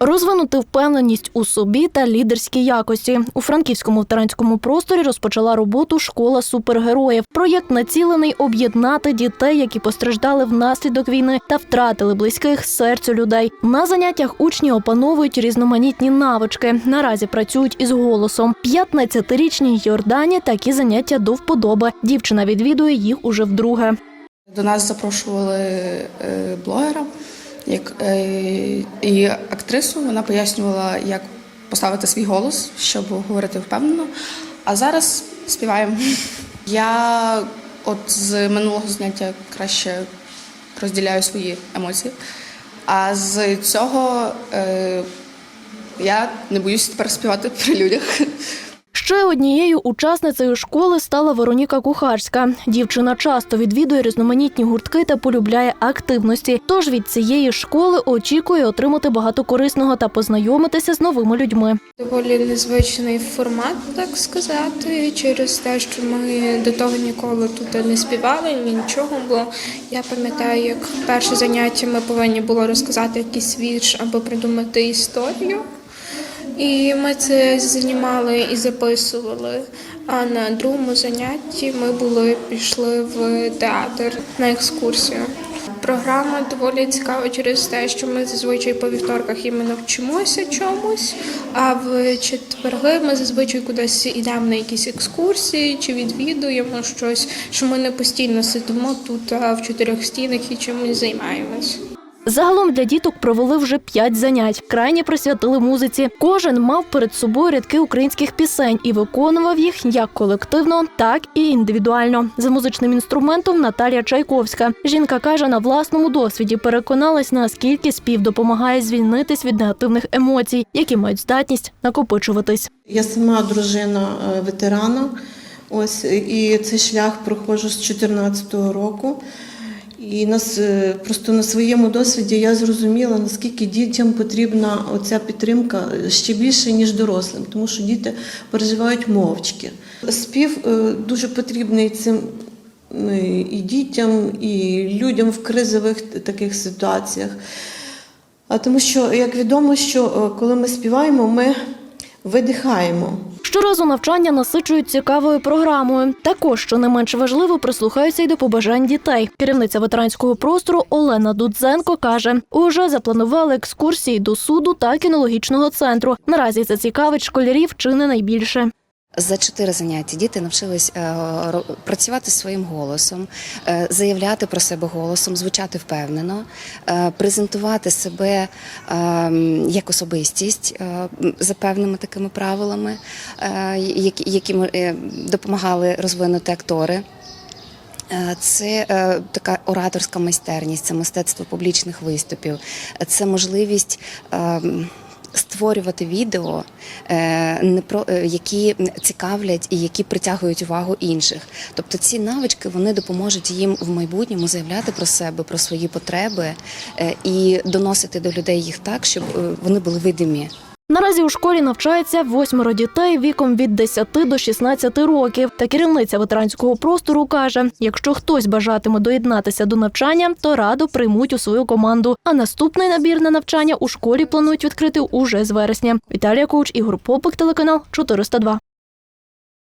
Розвинути впевненість у собі та лідерські якості у франківському ветеранському просторі розпочала роботу школа супергероїв. Проєкт націлений об'єднати дітей, які постраждали внаслідок війни та втратили близьких серцю людей. На заняттях учні опановують різноманітні навички. Наразі працюють із голосом. 15-річній Йордані такі заняття до вподоби. Дівчина відвідує їх уже вдруге. До нас запрошували е, блогера як, е, і актрису. Вона пояснювала, як поставити свій голос, щоб говорити впевнено. А зараз співаємо. Я от з минулого заняття краще розділяю свої емоції. А з цього е, я не боюся тепер співати при людях. Ще однією учасницею школи стала Вероніка Кухарська. Дівчина часто відвідує різноманітні гуртки та полюбляє активності. Тож від цієї школи очікує отримати багато корисного та познайомитися з новими людьми. Доволі незвичний формат, так сказати, через те, що ми до того ніколи тут не співали, ні нічого. Бо я пам'ятаю, як перше заняття ми повинні було розказати якийсь вірш або придумати історію. І ми це знімали і записували. А на другому занятті ми були пішли в театр на екскурсію. Програма доволі цікава через те, що ми зазвичай по вівторках іменно вчимося чомусь, а в четверги ми зазвичай кудись йдемо на якісь екскурсії чи відвідуємо щось, що ми не постійно сидимо тут а в чотирьох стінах і чимось займаємось. Загалом для діток провели вже п'ять занять. Крайні присвятили музиці. Кожен мав перед собою рядки українських пісень і виконував їх як колективно, так і індивідуально. За музичним інструментом Наталія Чайковська. Жінка каже, на власному досвіді переконалась, наскільки спів допомагає звільнитись від негативних емоцій, які мають здатність накопичуватись. Я сама дружина е, ветерана. Ось і цей шлях проходжу з 2014 року. І нас е, просто на своєму досвіді я зрозуміла, наскільки дітям потрібна оця підтримка ще більше, ніж дорослим, тому що діти переживають мовчки. Спів е, дуже потрібний цим е, і дітям, і людям в кризових таких ситуаціях. А тому що, як відомо, що е, коли ми співаємо, ми видихаємо. Щоразу навчання насичують цікавою програмою. Також, що не менш важливо, прислухаються й до побажань дітей. Керівниця ветеранського простору Олена Дудзенко каже, уже запланували екскурсії до суду та кінологічного центру. Наразі це цікавить школярів чи не найбільше. За чотири заняття діти навчились е, працювати своїм голосом, е, заявляти про себе голосом, звучати впевнено, е, презентувати себе як особистість за певними такими правилами, які, допомагали розвинути актори. Це е, така ораторська майстерність, це мистецтво публічних виступів, це можливість. е, Створювати відео, е, не про е, які цікавлять і які притягують увагу інших. Тобто ці навички вони допоможуть їм в майбутньому заявляти про себе, про свої потреби е, і доносити до людей їх так, щоб вони були видимі. Наразі у школі навчається восьмеро дітей віком від 10 до 16 років. Та керівниця ветеранського простору каже: якщо хтось бажатиме доєднатися до навчання, то радо приймуть у свою команду. А наступний набір на навчання у школі планують відкрити уже з вересня. Віталія Коуч, Ігор Попик, телеканал 402.